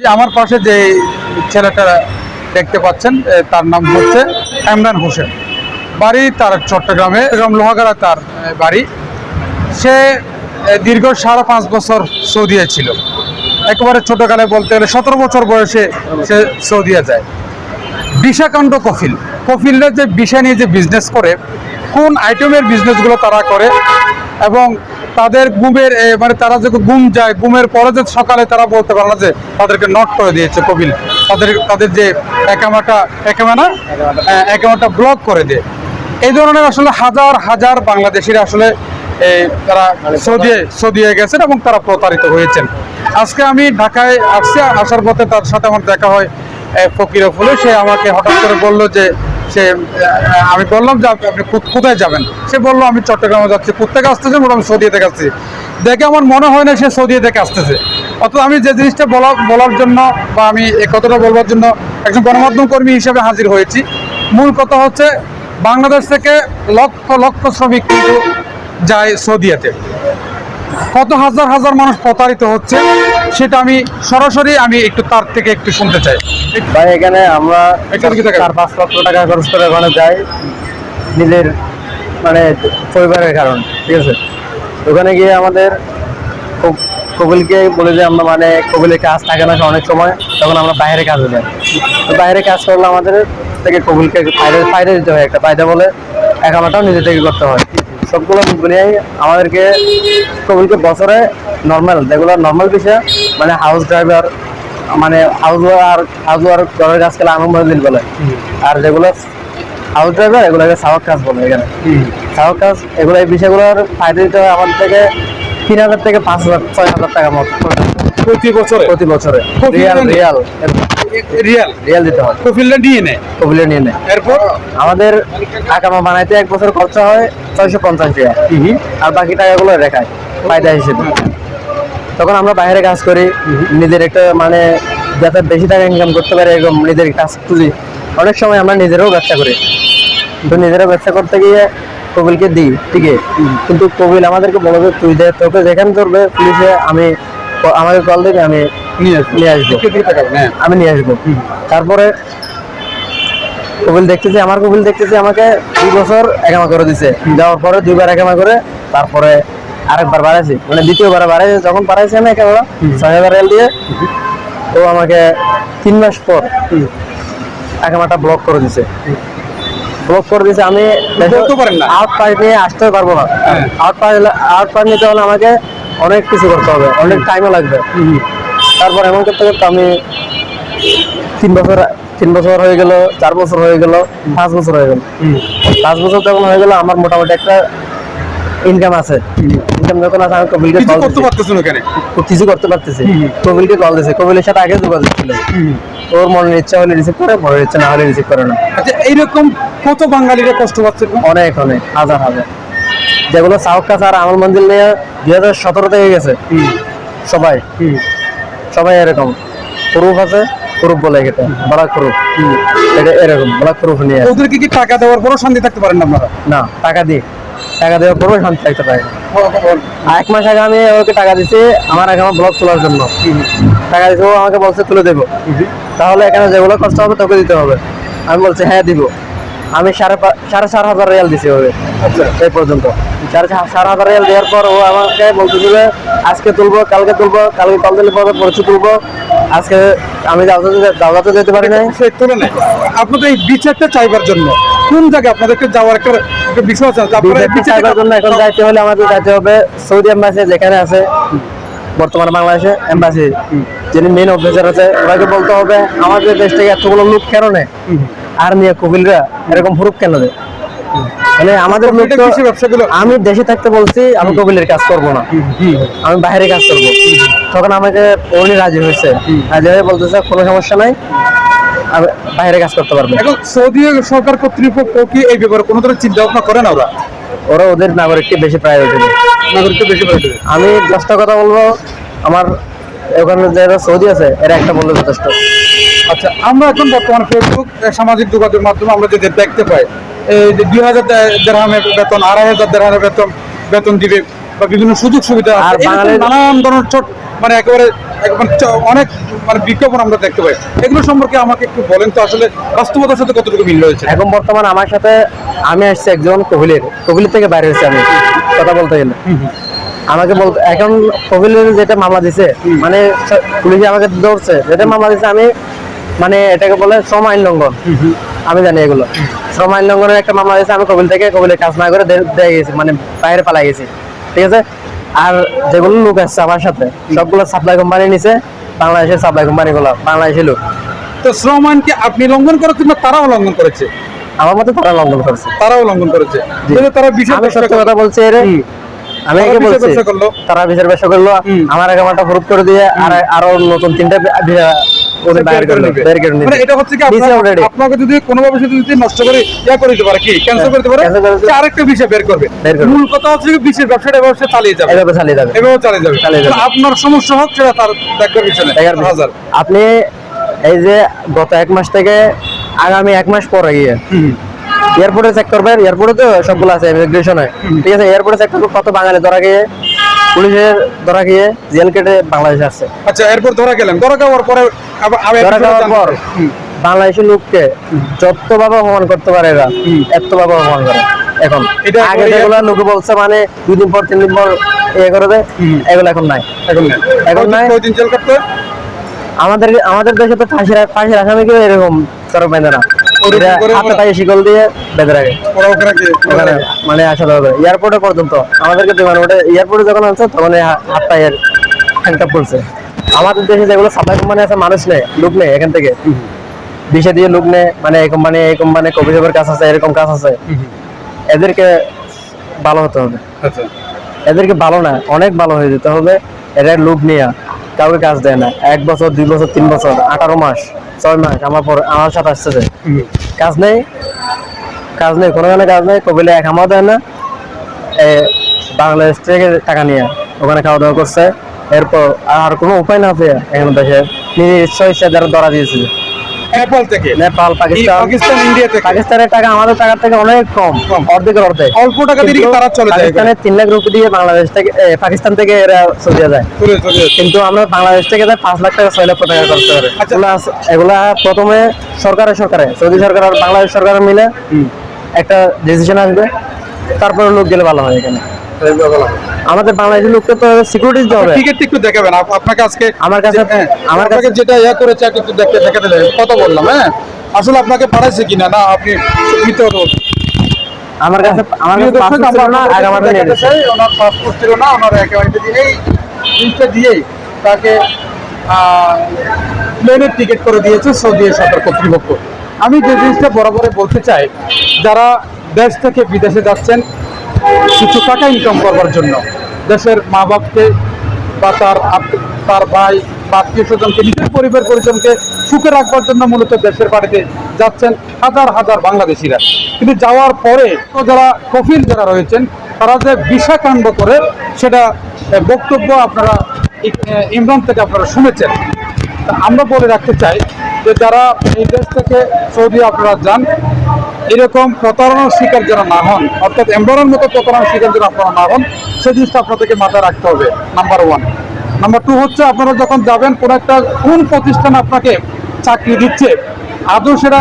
আমার পাশে যে ছেলেটা দেখতে পাচ্ছেন তার নাম হচ্ছে ইমরান হোসেন। বাড়ি তার চট্টগ্রামে, এবং লোহাগাড়া তার বাড়ি। সে দীর্ঘ সাড়ে পাঁচ বছর সৌদিয়া ছিল। একেবারে ছোটকালে বলতে গেলে সতেরো বছর বয়সে সে সৌদিয়া যায়। বিষাকাণ্ড কফিল। কফিলের যে বিষয় নিয়ে যে বিজনেস করে, কোন আইটেমের বিজনেসগুলো তারা করে, এবং তাদের গুমের মানে তারা যখন গুম যায় গুমের পরে যে সকালে তারা বলতে পারে না যে তাদেরকে নট করে দিয়েছে কপিল তাদের তাদের যে একামাটা একামানা একামাটা ব্লক করে দেয়। এই ধরনের আসলে হাজার হাজার বাংলাদেশিরা আসলে তারা সৌদি সৌদিয়ে গেছেন এবং তারা প্রতারিত হয়েছেন। আজকে আমি ঢাকায় আসছি আসার পথে তার সাথে আমার দেখা হয় এ, ফকির ফুলে সে আমাকে হঠাৎ করে বলল যে সে আমি বললাম যে আপনি কোথায় যাবেন? সে বলল, আমি চট্টগ্রামে যাচ্ছি। কোথেকে আসতেছে? মোটামুটি সৌদি থেকে আসছি দেখে আমার মনে হয় না সে সৌদি থেকে আসতেছে। অথচ আমি যে জিনিসটা বলা বলার জন্য বা আমি এই কথাটা বলবার জন্য একজন গণমাধ্যম কর্মী হিসেবে হাজির হয়েছি। মূল কথা হচ্ছে, বাংলাদেশ থেকে লক্ষ লক্ষ শ্রমিক কিন্তু যায় সৌদিয়াতে। কত হাজার হাজার মানুষ প্রতারিত হচ্ছে সেটা আমি সরাসরি আমি একটু তার থেকে একটু শুনতে চাই। ভাই এখানে আমরা? চার পাঁচ লক্ষ টাকা খরচ করে ওখানে যাই নিজের মানে পরিবারের কারণ ঠিক আছে? ওখানে গিয়ে আমাদের কবিলকে বলে যে আমরা মানে কবিলের কাজ থাকে না অনেক সময় তখন আমরা বাইরে কাজে যাই। তো বাইরে কাজ করলে আমাদের থেকে কবিলকে ফায়দা ফায়দা দিতে হয় একটা ফায়দা বলে একামাটাও নিজে থেকে করতে হয়। সবগুলো মিলিয়ে আমাদেরকে সকলকে বছরে নর্মাল যেগুলো নর্মাল বিষয় মানে হাউস ড্রাইভার মানে হাউস আর হাউস ওয়ার ঘরের কাজ খেলে আনন্দ দিন বলে। আর যেগুলো হাউস ড্রাইভার এগুলোকে সাহক কাজ বলে এখানে। সাহক কাজ এগুলো এই বিষয়গুলোর ফায়দা দিতে হয় আমাদের থেকে তিন হাজার থেকে পাঁচ হাজার ছয় হাজার টাকা মতো। প্রতি বছরে? প্রতি বছরে। Real Real. রিয়াল। রিয়াল দিতে হয়। কফিলটা নিয়ে নেয় নিয়ে নেয় এরপর? আমাদের আকামা বানাইতে এক বছর খরচা হয় ছয়শো পঞ্চাশ টাকা। আর বাকি টাকাগুলো রেখায় ফায়দা হিসেবে। তখন আমরা বাইরে কাজ করি নিজের একটা মানে যাতে বেশি টাকা ইনকাম করতে পারে এরকম নিজের কাজ খুঁজি। অনেক সময় আমরা নিজেরাও ব্যবসা করি। তো নিজেরা ব্যবসা করতে গিয়ে কবিলকে দিই ঠিক আছে কিন্তু কবিল আমাদেরকে বলে যে তুই দে তোকে যেখানে ধরবে পুলিশে আমি আমাকে কল দিবি আমি নিয়ে আসব। নিয়ে হ্যাঁ। আমি নিয়ে আসব। তারপরে কবিল দেখতেছি আমার কবিল দেখতেছি আমাকে দুই বছর একামা করে দিছে। যাওয়ার পরে দুইবার একামা করে তারপরে আরেকবার বাড়াইছি। মানে দ্বিতীয়বার বাড়াইছে যখন বাড়াইছি আমি একামা ছয় হাজার রিয়াল দিয়ে ও আমাকে তিন মাস পর একামাটা ব্লক করে দিছে। ব্লক করে দিছে আমি? আউট পাস নিয়ে আসতে পারব না। আউট পাস আউট পাস নিতে হলে আমাকে অনেক কিছু করতে হবে অনেক টাইমও লাগবে। তারপর এমন করতে করতে আমি তিন বছর তিন বছর হয়ে গেল চার বছর হয়ে গেল পাঁচ বছর হয়ে গেল। পাঁচ বছর যখন হয়ে গেল আমার মোটামুটি একটা ইনকাম আছে। ইনকাম যখন আছে আমি কবিলকে কল করতে পারতেছেন ওখানে কিছু করতে পারতেছি। কবিলকে কল কবিলের সাথে আগে যোগাযোগ ছিল। ওর মনের ইচ্ছা হলে রিসিভ করে মনের ইচ্ছা না হলে রিসিভ করে না। আচ্ছা এইরকম কত বাঙালিরা কষ্ট পাচ্ছে? অনেক অনেক হাজার হাজার। যেগুলো সাউথ কাছে আর আমল মন্দির নিয়ে দুই হাজার সতেরো থেকে গেছে। সবাই। সবাই এরকম। প্রুফ আছে প্রুফ বলে এটা বলা প্রুফ। এটা এরকম বলা প্রুফ নিয়ে। ওদেরকে কি টাকা দেওয়ার পরও শান্তি থাকতে পারেন না আপনারা? না টাকা দিয়ে। টাকা দেওয়ার পরেও শান্তি থাকতে পারে এক মাস আগে আমি ওকে টাকা দিছি আমার আগে আমার ব্লগ তোলার জন্য। টাকা দিছি ও আমাকে বলছে তুলে দেবো। তাহলে এখানে যেগুলো কষ্ট হবে তোকে দিতে হবে। আমি বলছি হ্যাঁ দিব। আমি সাড়ে সাড়ে চার হাজার রিয়াল দিছি ওকে এই পর্যন্ত। সাড়ে চার হাজার রিয়াল দেওয়ার পর ও আমাকে বলতে বলতেছিল আজকে তুলবো কালকে তুলবো কালকে কল দিলে পরে পরশু তুলবো। আজকে আমি দাওয়াতে যেতে পারি নাই। সে তুলনায় আপনাদের এই বিচারটা চাইবার জন্য কোন জায়গায় আপনাদেরকে যাওয়ার একটা বিষয় আছে? চাইবার জন্য এখন যাইতে হলে আমাদের যাইতে হবে। সৌদি এম্বাসি যেখানে আছে বর্তমানে বাংলাদেশে এম্বাসি যিনি মেন অফিসার আছে ওনাকে বলতে হবে আমাদের দেশ থেকে এতগুলো লোক কেন নেয়? আর নিয়ে কবিলরা এরকম প্রুফ কেন দেয়? মানে আমাদের লোক ব্যবসাগুলো আমি দেশে থাকতে বলছি আমি কবিলের কাজ করব না। আমি বাইরে কাজ করব। তখন আমাকে উনি রাজি হয়েছে। রাজি হয়ে বলতেছে কোনো সমস্যা নাই বাইরে কাজ করতে পারব। এখন সৌদি সরকার কর্তৃপক্ষ কি এই ব্যাপারে কোনো ধরনের চিন্তা ভাবনা করে না ওরা? ওরা ওদের নাগরিককে বেশি প্রায়োরিটি দেয়। নাগরিককে বেশি দেবে আমি দশটা কথা বলব আমার ওখানে যারা সৌদি আছে এরা একটা বললে যথেষ্ট। আচ্ছা আমরা এখন বর্তমানে ফেসবুক সামাজিক যোগাযোগের মাধ্যমে আমরা যদি দেখতে পাই এই যে দুই হাজার দেড়হামের বেতন আড়াই হাজার দেড়হামের বেতন বেতন দিবে বা বিভিন্ন সুযোগ সুবিধা আর নানান ধরনের ছোট মানে একেবারে অনেক মানে বিজ্ঞাপন আমরা দেখতে পাই। এগুলো সম্পর্কে আমাকে একটু বলেন তো আসলে বাস্তবতার সাথে কতটুকু মিল রয়েছে? এখন বর্তমান আমার সাথে আমি আসছি একজন কোহলির। কোহলির থেকে বাইরে হয়েছে আমি কথা বলতে গেলে। আমাকে বলতে এখন কোহলির যেটা মামলা দিছে মানে পুলিশে আমাকে ধরছে যেটা মামলা দিছে আমি মানে এটাকে বলে শ্রম আইন লঙ্ঘন। আমি জানি এগুলো। শ্রম আইন লঙ্ঘনের একটা মামলা দিয়েছে আমি কবিল থেকে কবিলের কাজ না করে দিয়ে গেছি মানে বাইরে পালাই গেছি। ঠিক আছে? আর যেগুলো লোক আসছে আমার সাথে সবগুলো সাপ্লাই কোম্পানি নিছে বাংলাদেশের সাপ্লাই কোম্পানি গুলো বাংলাদেশের লোক। তো শ্রম আইনকে আপনি লঙ্ঘন করেছেন না তারাও লঙ্ঘন করেছে? আমার মতে তারা লঙ্ঘন করছে। তারাও লঙ্ঘন করেছে। যেহেতু তারা সত্য কথা বলছি এর। আমি বিচার বলছি। তারা বিচার ব্যবসা করল। আমার একামারটা প্রুফ করে দিয়ে আর আরও নতুন তিনটা করে নেবে। মানে এটা হচ্ছে কি দিছে আপনাকে যদি কোনোভাবে সে যদি নষ্ট করে ইয়া করে দিতে পারে কি? ক্যান্সেল করে পারে? Cancel করে দিতে- সে আরেকটা বিষয় বের করবে। মূল কথা হচ্ছে কি বিষয়ের ব্যবসাটা এভাবে চালিয়ে যাবে। এভাবে চালিয়ে যাবে। এভাবে চালিয়ে যাবে। চালিয়ে যাবে। তো আপনার সমস্যা হোক সেটা তার দেখার বিষয়। হাজার। আপনি এই যে গত এক মাস থেকে আগামী এক মাস পরে গিয়ে এয়ারপোর্টে চেক করবেন এয়ারপোর্টে তো সবগুলো আছে ইমিগ্রেশনে ঠিক আছে এয়ারপোর্টে চেক করব কত বাঙালি ধরা গিয়ে পুলিশের ধরা গিয়ে জেল কেটে বাংলাদেশে আসছে। আচ্ছা এরপর ধরা গেলেন ধরা যাওয়ার পরে ধরা যাওয়ার লোককে যত ভাবে অপমান করতে পারে এরা হুম। এত ভাবে অপমান করে। এখন আগে যেগুলো লোকে বলছে মানে দুই দিন পর তিন দিন পর ইয়ে করে দেয় হুম। এগুলো এখন নাই। এখন নেই। এখন নাই। আমাদের আমাদের দেশে তো ফাঁসির ফাঁসির আসামিকেও এরকম চরক বেঁধে না। হাতে পায়ে শিকল দিয়ে বেঁধে রাখে। ওরা ওখানে কি- ওখানে মানে আসা এয়ারপোর্টে পর্যন্ত আমাদেরকে বিমান এয়ারপোর্টে যখন আছে তখন হাত হ্যান্ডকাপ করছে আমাদের দেশে যেগুলো সাপ্লাই কোম্পানি আছে মানুষ নেই লোক নেই এখান থেকে। বিষে দিয়ে লোক নেই মানে এই কোম্পানি এই কোম্পানি কফি শপের কাজ আছে এরকম কাজ আছে। এদেরকে ভালো হতে হবে। আচ্ছা। এদেরকে ভালো না অনেক ভালো হয়ে যেতে হবে। এরা লোক নিয়ে। কাউকে কাজ দেয় না। এক বছর দুই বছর তিন বছর আঠারো মাস ছয় মাস আমার পর আমার সাথে আসতেছে। কাজ নেই কাজ নেই কোনো কাজ নেই কবিলে এক আমার দেয় না। এ, বাংলাদেশ থেকে টাকা নিয়ে ওখানে খাওয়া দাওয়া করছে। এরপর আর কোনো উপায় না পেয়ে এখানে দেশে নিজের ইচ্ছা ইচ্ছা যারা ধরা দিয়েছে। নেপাল থেকে? নেপাল পাকিস্তান। পাকিস্তান ইন্ডিয়া থেকে? পাকিস্তানের টাকা আমাদের টাকার থেকে অনেক কম। অর্ধেকের অর্ধেক। অল্প টাকা দিয়ে কিন্তু তারা চলে যায়। পাকিস্তানের তিন লাখ রুপি দিয়ে বাংলাদেশ থেকে পাকিস্তান থেকে এরা সৌদিয়া যায়। কিন্তু আমরা বাংলাদেশ থেকে যাই পাঁচ লাখ টাকা ছয় লক্ষ টাকা খরচ করে। আচ্ছা। এগুলা প্রথমে সরকারের সরকারে। সৌদি সরকার আর বাংলাদেশ সরকার মিলে একটা ডিসিশন আসবে। তারপরে লোক গেলে ভালো হয় এখানে। আমাদের বাংলাদেশের লোককে তো সিকিউরিটি দিতে হবে। টিকিট একটু দেখাবেন। আপনাকে আজকে আমার কাছে হ্যাঁ, আমার কাছে যেটা ইয়া করেছে একটু দেখতে দেখাতে কথা বললাম হ্যাঁ? আসলে আপনাকে পাঠাইছে কিনা? না আপনি মিথ্যে কথা আমার কাছে আমার কাছে পাসপোর্ট ছিল না আমার চাই, ওনার পাসপোর্ট ছিল না ওনার একেবারে যদি এই জিনিসটা দিয়েই তাকে প্লেনের টিকিট করে দিয়েছে সৌদি সরকার কর্তৃপক্ষ। আমি যে জিনিসটা বরাবরে বলতে চাই যারা দেশ থেকে বিদেশে যাচ্ছেন কিছু টাকা ইনকাম করবার জন্য। দেশের মা বাপকে বা তার তার ভাই বা আত্মীয় স্বজনকে, নিজের পরিবার পরিজনকে সুখে রাখবার জন্য মূলত দেশের বাড়িতে যাচ্ছেন হাজার হাজার বাংলাদেশিরা। কিন্তু যাওয়ার পরে যারা কফিল যারা রয়েছেন, তারা যে বিষা কাণ্ড করে, সেটা বক্তব্য আপনারা ইমরান থেকে আপনারা শুনেছেন। আমরা বলে রাখতে চাই যে যারা এই দেশ থেকে সৌদি আপনারা যান এরকম প্রতারণার শিকার যেন না হন, অর্থাৎ এমবরের মতো প্রতারণার শিকার যেন আপনারা না হন, সে জিনিসটা আপনাদেরকে মাথায় রাখতে হবে নাম্বার ওয়ান নাম্বার টু হচ্ছে আপনারা যখন যাবেন, কোন একটা কোন প্রতিষ্ঠান আপনাকে চাকরি দিচ্ছে, আদৌ সেটা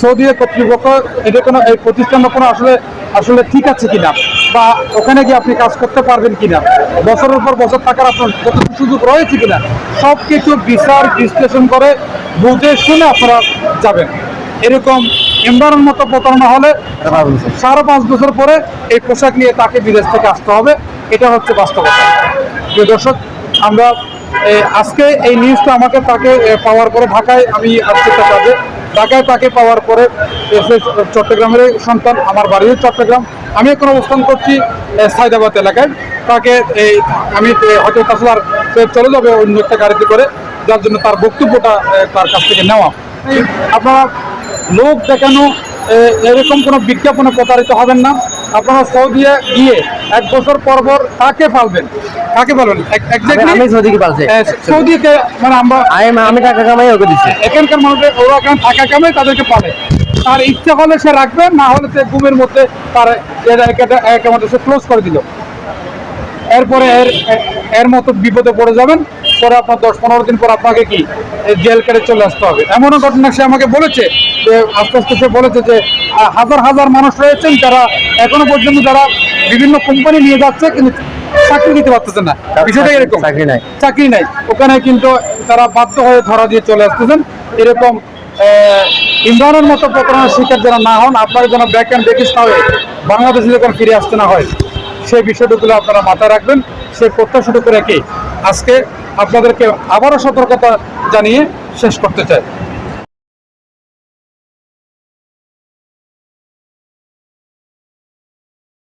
সৌদি কর্তৃপক্ষ এটা কোনো, এই প্রতিষ্ঠান কোনো আসলে আসলে ঠিক আছে কিনা, বা ওখানে গিয়ে আপনি কাজ করতে পারবেন কিনা, বছরের পর বছর থাকার আপনার কতটুকু সুযোগ রয়েছে কিনা সব কিছু বিচার, বিশ্লেষণ করে বুঝে শুনে আপনারা যাবেন। এরকম এমবারের মতো প্রতারণা হলে সাড়ে পাঁচ বছর পরে এই পোশাক নিয়ে তাকে বিদেশ থেকে আসতে হবে। এটা হচ্ছে বাস্তবতা। প্রিয় দর্শক আমরা আজকে এই নিউজটা আমাকে তাকে পাওয়ার পরে ঢাকায় আমি আসছি একটা কাজে ঢাকায় তাকে পাওয়ার পরে এসে চট্টগ্রামের সন্তান আমার বাড়িও চট্টগ্রাম। আমি এখন অবস্থান করছি এ, সায়দাবাদ এলাকায়। তাকে এই আমি হয়তো সে চলে যাবে অন্য একটা গাড়িতে করে। যার জন্য তার বক্তব্যটা তার কাছ থেকে নেওয়া। আপনারা লোক দেখানো এরকম কোনো বিজ্ঞাপনে প্রতারিত হবেন না আপনারা সৌদি গিয়ে এক বছর পর পর তাকে পালবেন কাকে পালবেন আমি- সৌদিকে পালছি মানে আমরা আমি আমি টাকা কামাই ওকে দিচ্ছি এখানকার মানুষের ওরা এখানে থাকা কামে তাদেরকে পালে তার ইচ্ছা হলে সে রাখবে না হলে সে ঘুমের মধ্যে তার সে ক্লোজ করে দিল এরপরে এর এর মতো বিপদে পড়ে যাবেন পরে আপনার দশ পনেরো দিন পর আপনাকে কি জেল কেটে চলে আসতে হবে। এমনও ঘটনা সে আমাকে বলেছে যে আস্তে আস্তে সে বলেছে যে হাজার হাজার মানুষ রয়েছেন যারা এখনও পর্যন্ত যারা বিভিন্ন কোম্পানি নিয়ে যাচ্ছে কিন্তু চাকরি দিতে পারতেছে না। বিষয়টা এরকম। চাকরি নাই। চাকরি নাই। ওখানে কিন্তু তারা বাধ্য হয়ে ধরা দিয়ে চলে আসতেছেন। এরকম ইমরানের মতো প্রতারণার শিকার যেন না হন আপনারা যেন ব্যাক অ্যান্ড ব্যাকিস না হয়ে বাংলাদেশে যখন ফিরে আসতে না হয় সেই বিষয়টুকুলো আপনারা মাথায় রাখবেন। সেই প্রত্যাশাটুকু রেখে আজকে আপনাদেরকে আবারও সতর্কতা জানিয়ে শেষ করতে চাই।